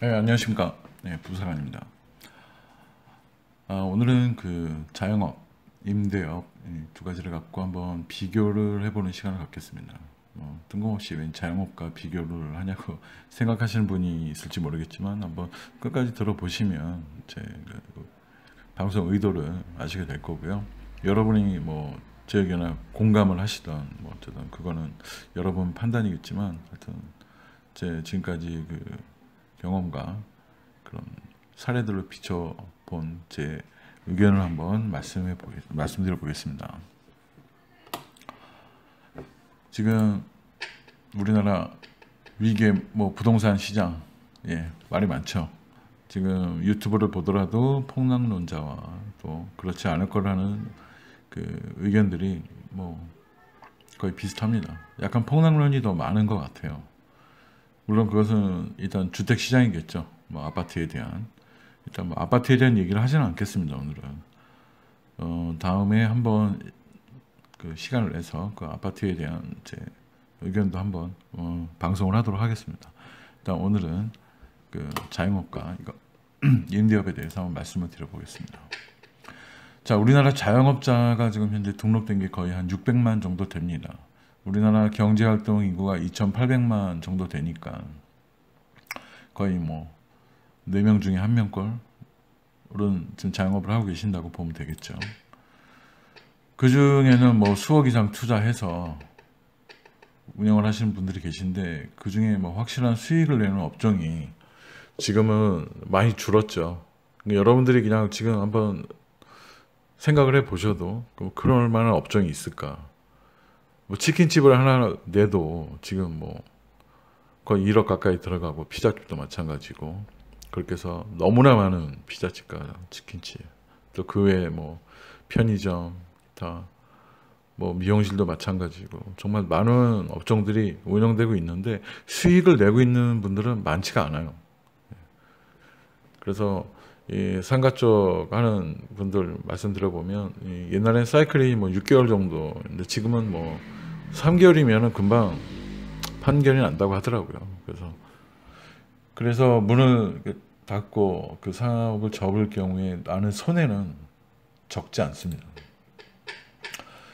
네, 안녕하십니까. 네, 부사관입니다. 아, 오늘은 그 자영업, 임대업 두 가지를 갖고 한번 비교를 해보는 시간을 갖겠습니다. 뭐, 뜬금없이 웬 자영업과 비교를 하냐고 생각하시는 분이 있을지 모르겠지만 한번 끝까지 들어보시면 제 그 방송 의도를 아시게 될 거고요. 여러분이 뭐제 의견에 공감을 하시던 뭐 어쨌든 그거는 여러분 판단이겠지만 하여튼 제 지금까지 그 경험과 그런 사례들로 비춰본 제 의견을 한번 말씀해 보겠, 말씀드려 보겠습니다. 지금 우리나라 위기 뭐 부동산 시장 예 말이 많죠. 지금 유튜브를 보더라도 폭락론자와 또 그렇지 않을 거라는 그 의견들이 뭐 거의 비슷합니다. 약간 폭락론이 더 많은 것 같아요. 물론 그것은 일단 주택 시장이겠죠. 뭐 아파트에 대한 일단 뭐 아파트에 대한 얘기를 하지는 않겠습니다. 오늘은 어, 다음에 한번 그 시간을 내서 그 아파트에 대한 제 의견도 한번 어, 방송을 하도록 하겠습니다. 일단 오늘은 그 자영업과 이거 임대업에 대해서 한번 말씀을 드려보겠습니다. 자, 우리나라 자영업자가 지금 현재 등록된 게 거의 한 600만 정도 됩니다. 우리나라 경제활동 인구가 2,800만 정도 되니까 거의 뭐 4명 중에 1명꼴은 지금 자영업을 하고 계신다고 보면 되겠죠. 그 중에는 뭐 수억 이상 투자해서 운영을 하시는 분들이 계신데 그 중에 뭐 확실한 수익을 내는 업종이 지금은 많이 줄었죠. 그러니까 여러분들이 그냥 지금 한번 생각을 해 보셔도 그럴 만한 업종이 있을까? 뭐 치킨집을 하나 내도 지금 뭐 거의 1억 가까이 들어가고 피자집도 마찬가지고 그렇게 해서 너무나 많은 피자집과 치킨집 또 그 외에 뭐 편의점 다 뭐 미용실도 마찬가지고 정말 많은 업종들이 운영되고 있는데 수익을 내고 있는 분들은 많지가 않아요. 그래서 이 상가 쪽 하는 분들 말씀 들어보면 옛날엔 사이클이 뭐 6개월 정도 근데 지금은 뭐 3개월이면 금방 판결이 난다고 하더라고요. 그래서 그래서 문을 닫고 그 사업을 접을 경우에 나는 손해는 적지 않습니다.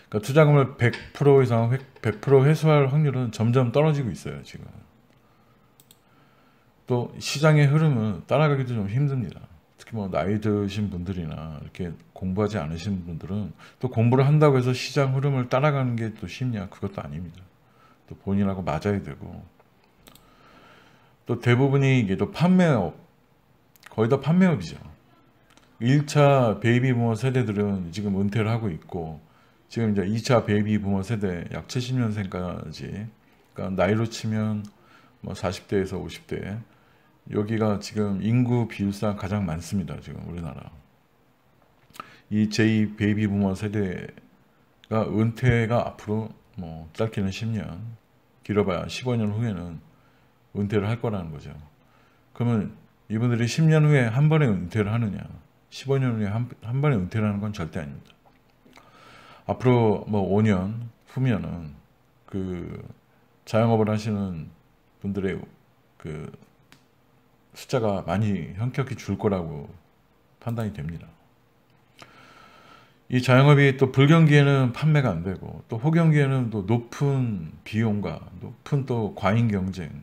그러니까 투자금을 100% 이상 100% 회수할 확률은 점점 떨어지고 있어요, 지금. 또 시장의 흐름은 따라가기도 좀 힘듭니다. 특히 뭐 나이 드신 분들이나 이렇게 공부하지 않으신 분들은 또 공부를 한다고 해서 시장 흐름을 따라가는 게 또 쉽냐? 그것도 아닙니다. 또 본인하고 맞아야 되고 또 대부분이 이게 또 판매업 거의 다 판매업이죠. 1차 베이비 부머 세대들은 지금 은퇴를 하고 있고 지금 이제 2차 베이비 부머 세대 약 70년생까지 그러니까 나이로 치면 뭐 40대에서 50대 여기가 지금 인구 비율상 가장 많습니다. 지금 우리나라. 이 제2 베이비 부머 세대가 은퇴가 앞으로 뭐 짧게는 10년, 길어봐야 15년 후에는 은퇴를 할 거라는 거죠. 그러면 이분들이 10년 후에 한 번에 은퇴를 하느냐, 15년 후에 한, 한 번에 은퇴를 하는 건 절대 아닙니다. 앞으로 뭐 5년 후면은 그 자영업을 하시는 분들의 그 숫자가 많이 현격히 줄 거라고 판단이 됩니다. 이 자영업이 또 불경기에는 판매가 안 되고 또 호경기에는 또 높은 비용과 높은 또 과잉 경쟁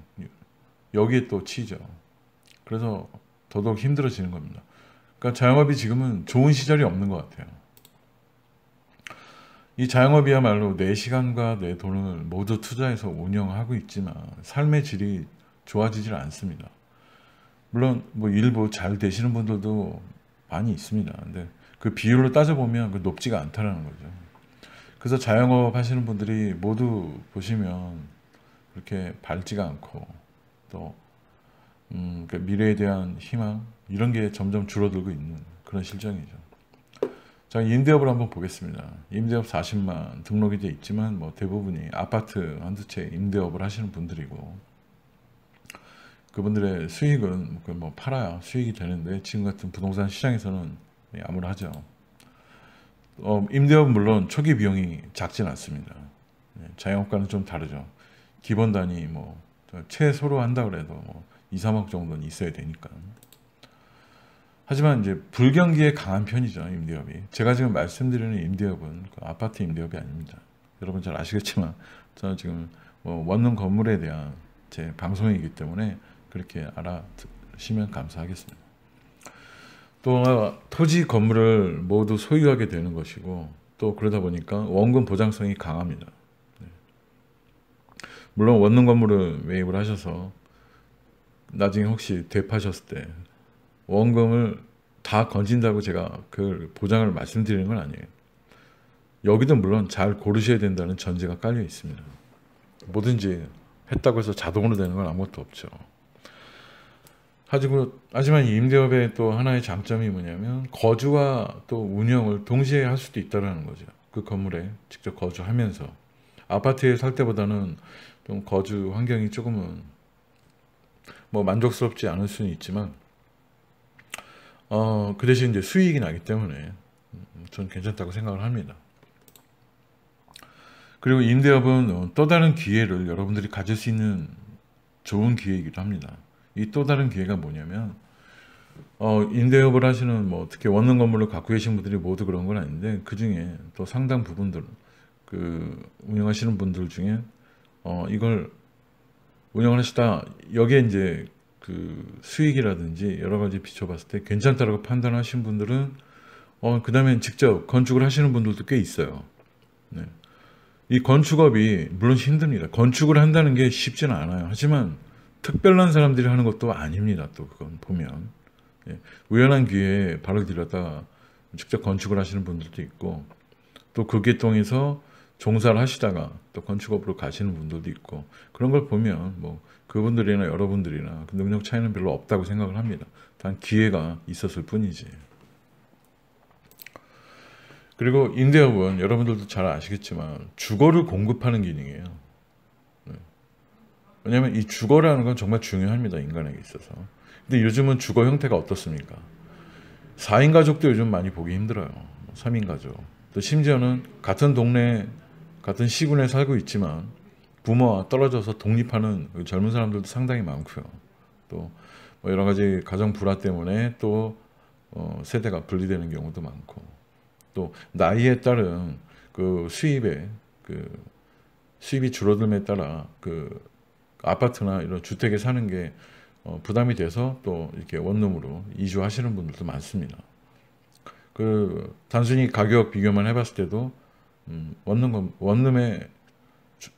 여기에 또 치죠. 그래서 더더욱 힘들어지는 겁니다. 그러니까 자영업이 지금은 좋은 시절이 없는 것 같아요. 이 자영업이야말로 내 시간과 내 돈을 모두 투자해서 운영하고 있지만 삶의 질이 좋아지질 않습니다. 물론 뭐 일부 잘 되시는 분들도 많이 있습니다. 근데 그 비율로 따져보면 그 높지가 않다는 거죠. 그래서 자영업 하시는 분들이 모두 보시면 그렇게 밝지가 않고 또 음, 그 미래에 대한 희망 이런 게 점점 줄어들고 있는 그런 실정이죠. 자, 임대업을 한번 보겠습니다. 임대업 40만 등록이 돼 있지만 뭐 대부분이 아파트 한두 채 임대업을 하시는 분들이고 그분들의 수익은 그뭐 팔아야 수익이 되는데 지금 같은 부동산 시장에서는 암울하죠. 어, 임대업 물론 초기 비용이 작진 않습니다. 네, 자영업과는 좀 다르죠. 기본 단위 뭐 최소로 한다 그래도 뭐 2, 3억 정도는 있어야 되니까. 하지만 이제 불경기에 강한 편이죠 임대업이. 제가 지금 말씀드리는 임대업은 그 아파트 임대업이 아닙니다. 여러분 잘 아시겠지만 저는 지금 뭐 원룸 건물에 대한 제 방송이기 때문에 그렇게 알아주시면 감사하겠습니다. 또 토지 건물을 모두 소유하게 되는 것이고 또 그러다 보니까 원금 보장성이 강합니다. 네. 물론 원룸 건물을 매입을 하셔서 나중에 혹시 되파셨을 때 원금을 다 건진다고 제가 그 보장을 말씀드리는 건 아니에요. 여기도 물론 잘 고르셔야 된다는 전제가 깔려 있습니다. 뭐든지 했다고 해서 자동으로 되는 건 아무것도 없죠. 하지만 임대업의 또 하나의 장점이 뭐냐면 거주와 또 운영을 동시에 할 수도 있다는 거죠. 그 건물에 직접 거주하면서 아파트에 살 때보다는 좀 거주 환경이 조금은 뭐 만족스럽지 않을 수는 있지만 어, 그 대신 이제 수익이 나기 때문에 저는 괜찮다고 생각을 합니다. 그리고 임대업은 어, 또 다른 기회를 여러분들이 가질 수 있는 좋은 기회이기도 합니다. 이 또 다른 기회가 뭐냐면 어, 임대업을 하시는 뭐 특히 원룸 건물을 갖고 계신 분들이 모두 그런 건 아닌데 그 중에 또 상당 부분들 그 운영하시는 분들 중에 어, 이걸 운영을 하시다 여기에 이제 그 수익이라든지 여러 가지 비춰봤을 때 괜찮다라고 판단하신 분들은 어, 그 다음에 직접 건축을 하시는 분들도 꽤 있어요. 네. 이 건축업이 물론 힘듭니다. 건축을 한다는 게 쉽지는 않아요. 하지만 특별한 사람들이 하는 것도 아닙니다. 또 그건 보면 예. 우연한 기회에 발을 들였다가 직접 건축을 하시는 분들도 있고 또 그게 통해서 종사를 하시다가 또 건축업으로 가시는 분들도 있고 그런 걸 보면 뭐 그분들이나 여러분들이나 그 능력 차이는 별로 없다고 생각을 합니다. 단 기회가 있었을 뿐이지. 그리고 임대업은 여러분들도 잘 아시겠지만 주거를 공급하는 기능이에요. 네. 왜냐하면 이 주거라는 건 정말 중요합니다. 인간에게 있어서. 근데 요즘은 주거 형태가 어떻습니까? 4인 가족도 요즘 많이 보기 힘들어요. 3인 가족. 또 심지어는 같은 동네, 같은 시군에 살고 있지만 부모와 떨어져서 독립하는 그 젊은 사람들도 상당히 많고요. 또 뭐 여러 가지 가정 불화 때문에 또 어, 세대가 분리되는 경우도 많고 또 나이에 따른 그 수입에 그 수입이 줄어듦에 따라 그 아파트나 이런 주택에 사는 게 어, 부담이 돼서 또 이렇게 원룸으로 이주하시는 분들도 많습니다. 그 단순히 가격 비교만 해봤을 때도 음, 원룸 원룸에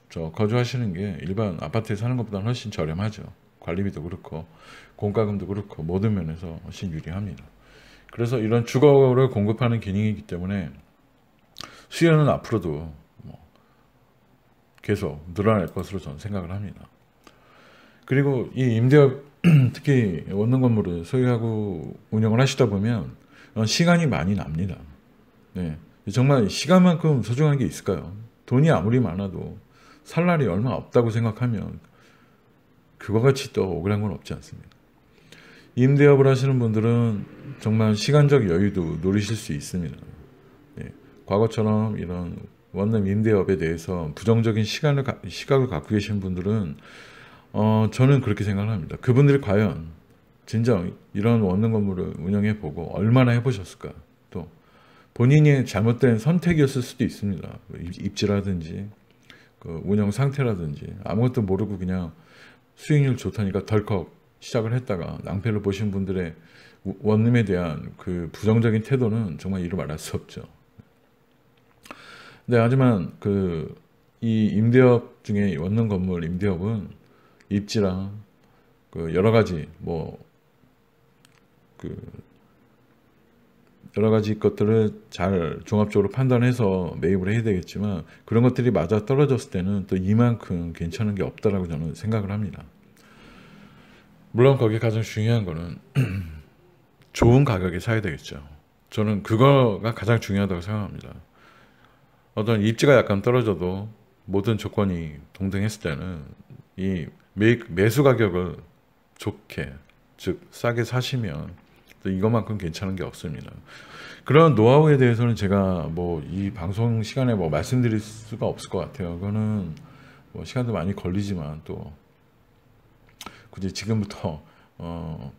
저 거주하시는 게 일반 아파트에 사는 것보다 훨씬 저렴하죠. 관리비도 그렇고 공과금도 그렇고 모든 면에서 훨씬 유리합니다. 그래서 이런 주거를 공급하는 기능이기 때문에 수요는 앞으로도 뭐 계속 늘어날 것으로 저는 생각을 합니다. 그리고 이 임대업 특히 원룸 건물을 소유하고 운영을 하시다 보면 시간이 많이 납니다. 네. 정말 시간만큼 소중한 게 있을까요? 돈이 아무리 많아도 살 날이 얼마 없다고 생각하면 그거 같이 또 억울한 건 없지 않습니다. 임대업을 하시는 분들은 정말 시간적 여유도 누리실 수 있습니다. 네. 과거처럼 이런 원룸 임대업에 대해서 부정적인 시간을 시각을 갖고 계신 분들은 어, 저는 그렇게 생각합니다. 그분들이 과연 진정 이런 원룸 건물을 운영해 보고 얼마나 해보셨을까? 또 본인이 잘못된 선택이었을 수도 있습니다. 입지라든지 그 운영 상태라든지 아무것도 모르고 그냥 수익률 좋다니까 덜컥 시작을 했다가 낭패를 보신 분들의 원룸에 대한 그 부정적인 태도는 정말 이루 말할 수 없죠. 네, 하지만 그 이 임대업 중에 원룸 건물 임대업은 입지랑 그 여러 가지 뭐 그 여러 가지 것들을 잘 종합적으로 판단해서 매입을 해야 되겠지만 그런 것들이 맞아 떨어졌을 때는 또 이만큼 괜찮은 게 없다라고 저는 생각을 합니다. 물론 거기에 가장 중요한 거는 좋은 가격에 사야 되겠죠. 저는 그거가 가장 중요하다고 생각합니다. 어떤 입지가 약간 떨어져도 모든 조건이 동등했을 때는 이 매, 매수 가격을 좋게 즉 싸게 사시면 이것만큼 괜찮은 게 없습니다. 그런 노하우에 대해서는 제가 뭐 이 방송 시간에 뭐 말씀드릴 수가 없을 것 같아요. 그거는 뭐 시간도 많이 걸리지만 또 굳이 지금부터 어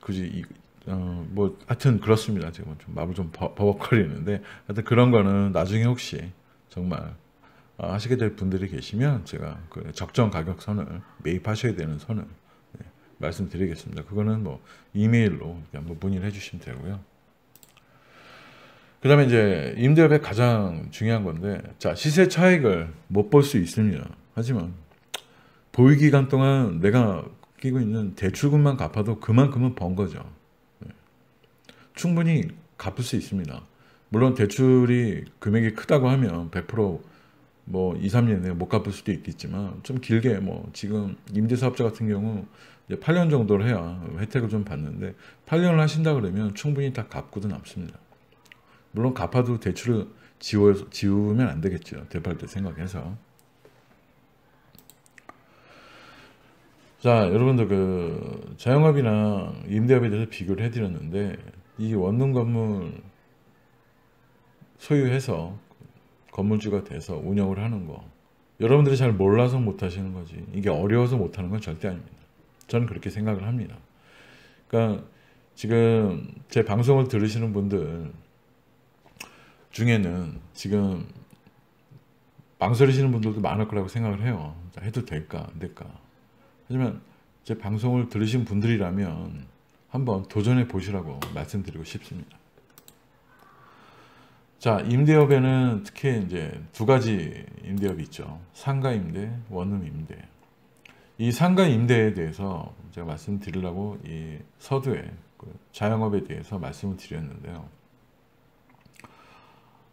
굳이 이, 어, 뭐 하여튼 그렇습니다. 지금 좀 마음이 좀 버, 버벅거리는데 하여튼 그런 거는 나중에 혹시 정말 어, 하시게 될 분들이 계시면 제가 그 적정 가격 선을 매입하셔야 되는 선을 네, 말씀드리겠습니다. 그거는 뭐 이메일로 한번 문의를 해주시면 되고요. 그 다음에 이제 임대업의 가장 중요한 건데, 자, 시세 차익을 못 볼 수 있습니다. 하지만, 보유 기간 동안 내가 끼고 있는 대출금만 갚아도 그만큼은 번 거죠. 네. 충분히 갚을 수 있습니다. 물론 대출이 금액이 크다고 하면 100% 뭐 2, 3년 내에 못 갚을 수도 있겠지만 좀 길게 뭐 지금 임대사업자 같은 경우 이제 8년 정도를 해야 혜택을 좀 받는데 8년을 하신다 그러면 충분히 다 갚고도 남습니다. 물론 갚아도 대출을 지워, 지우면 안 되겠죠. 대팔 때 생각해서. 자, 여러분들 그 자영업이나 임대업에 대해서 비교를 해드렸는데 이 원룸 건물 소유해서 건물주가 돼서 운영을 하는 거 여러분들이 잘 몰라서 못 하시는 거지 이게 어려워서 못 하는 건 절대 아닙니다. 저는 그렇게 생각을 합니다. 그러니까 지금 제 방송을 들으시는 분들 중에는 지금 망설이시는 분들도 많을 거라고 생각을 해요. 해도 될까 안 될까. 하지만 제 방송을 들으신 분들이라면 한번 도전해 보시라고 말씀드리고 싶습니다. 자, 임대업에는 특히 이제 두 가지 임대업이 있죠. 상가 임대, 원룸 임대. 이 상가 임대에 대해서 제가 말씀드리려고 이 서두에 그 자영업에 대해서 말씀을 드렸는데요.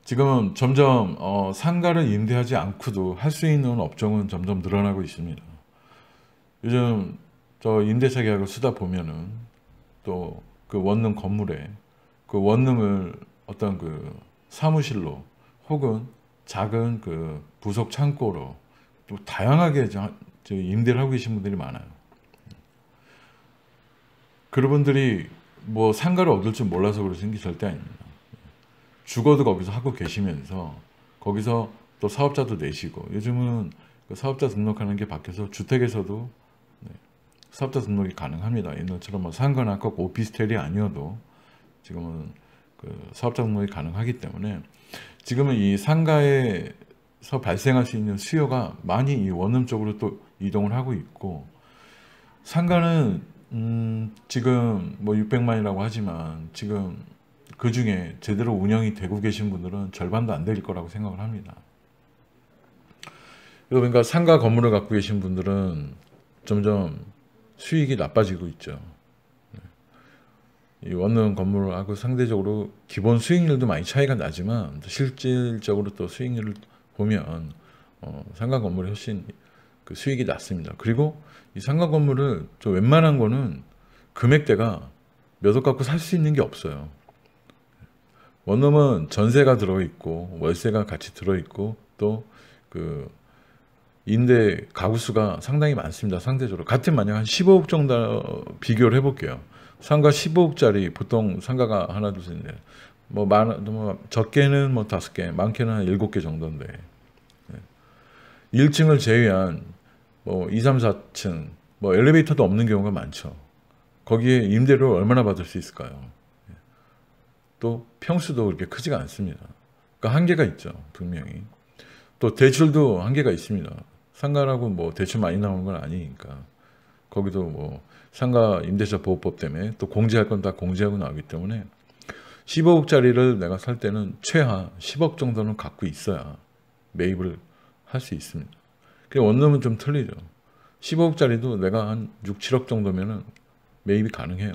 지금은 점점 어, 상가를 임대하지 않고도 할 수 있는 업종은 점점 늘어나고 있습니다. 요즘 저 임대차 계약을 쓰다 보면은 또 그 원룸 건물에 그 원룸을 어떤 그 사무실로 혹은 작은 그 부속 창고로 또 다양하게 저, 저 임대를 하고 계신 분들이 많아요. 그런 분들이 뭐 상가를 얻을 줄 몰라서 그러시는 게 절대 아닙니다. 죽어도 거기서 하고 계시면서 거기서 또 사업자도 내시고 요즘은 그 사업자 등록하는 게 바뀌어서 주택에서도 네, 사업자 등록이 가능합니다. 옛날처럼 뭐 상가나 꼭 오피스텔이 아니어도 지금은 그 사업자 등록이 가능하기 때문에 지금은 이 상가에서 발생할 수 있는 수요가 많이 이 원룸 쪽으로 또 이동을 하고 있고 상가는 음 지금 뭐 600만이라고 하지만 지금 그 중에 제대로 운영이 되고 계신 분들은 절반도 안 될 거라고 생각을 합니다. 그러니까 상가 건물을 갖고 계신 분들은 점점 수익이 나빠지고 있죠. 이 원룸 건물하고 상대적으로 기본 수익률도 많이 차이가 나지만 실질적으로 또 수익률을 보면 어, 상가 건물이 훨씬 그 수익이 낮습니다. 그리고 이 상가 건물을 좀 웬만한 거는 금액대가 몇 억 갖고 살 수 있는 게 없어요. 원룸은 전세가 들어있고 월세가 같이 들어있고 또 그 임대 가구 수가 상당히 많습니다. 상대적으로 같은 만약 한 15억 정도 비교를 해볼게요. 상가 15억짜리 보통 상가가 하나 둘셋인데 뭐 많, 뭐 적게는 뭐 다섯 개, 많게는 한 일곱 개 정도인데 네. 1층을 제외한 뭐 2, 3, 4층 뭐 엘리베이터도 없는 경우가 많죠. 거기에 임대료를 얼마나 받을 수 있을까요? 또 평수도 그렇게 크지가 않습니다. 그러니까 한계가 있죠. 분명히. 또 대출도 한계가 있습니다. 상가라고 뭐 대출 많이 나오는 건 아니니까. 거기도 뭐 상가 임대차 보호법 때문에 또 공제할 건 다 공제하고 나오기 때문에 15억짜리를 내가 살 때는 최하 10억 정도는 갖고 있어야 매입을 할 수 있습니다. 그 원룸은 좀 틀리죠. 15억짜리도 내가 한 6, 7억 정도면은 매입이 가능해요.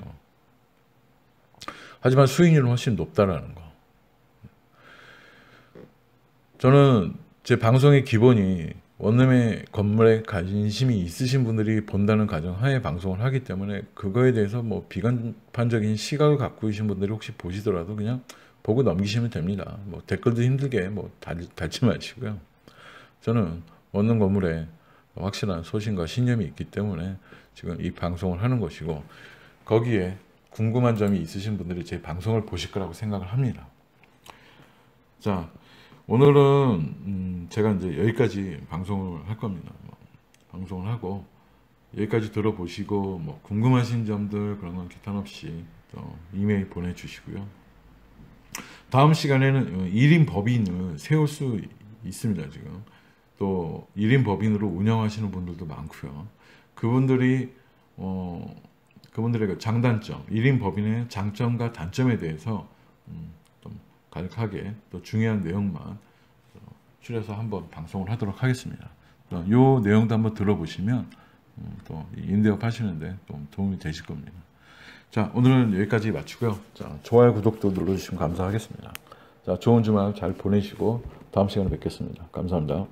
하지만 수익률은 훨씬 높다라는 거. 저는 제 방송의 기본이 원룸의 건물에 관심이 있으신 분들이 본다는 가정 하에 방송을 하기 때문에 그거에 대해서 뭐 비관판적인 시각을 갖고 계신 분들이 혹시 보시더라도 그냥 보고 넘기시면 됩니다. 뭐 댓글도 힘들게 뭐 달, 달지 마시고요. 저는 원룸 건물에 확실한 소신과 신념이 있기 때문에 지금 이 방송을 하는 것이고 거기에 궁금한 점이 있으신 분들이 제 방송을 보실 거라고 생각을 합니다. 자, 오늘은 음 제가 이제 여기까지 방송을 할 겁니다. 뭐 방송을 하고 여기까지 들어보시고 뭐 궁금하신 점들 그런 건 기탄 없이 또 이메일 보내주시고요. 다음 시간에는 1인 법인을 세울 수 있습니다. 지금 또 1인 법인으로 운영하시는 분들도 많고요. 그분들이 어 그분들의 그 장단점, 1인 법인의 장점과 단점에 대해서 음, 좀 간략하게 또 중요한 내용만 어, 추려서 한번 방송을 하도록 하겠습니다. 이 내용도 한번 들어보시면 음, 또 인대업 하시는데 좀 도움이 되실 겁니다. 자, 오늘은 여기까지 마치고요. 자, 좋아요, 구독도 눌러주시면 감사하겠습니다. 자, 좋은 주말 잘 보내시고 다음 시간에 뵙겠습니다. 감사합니다.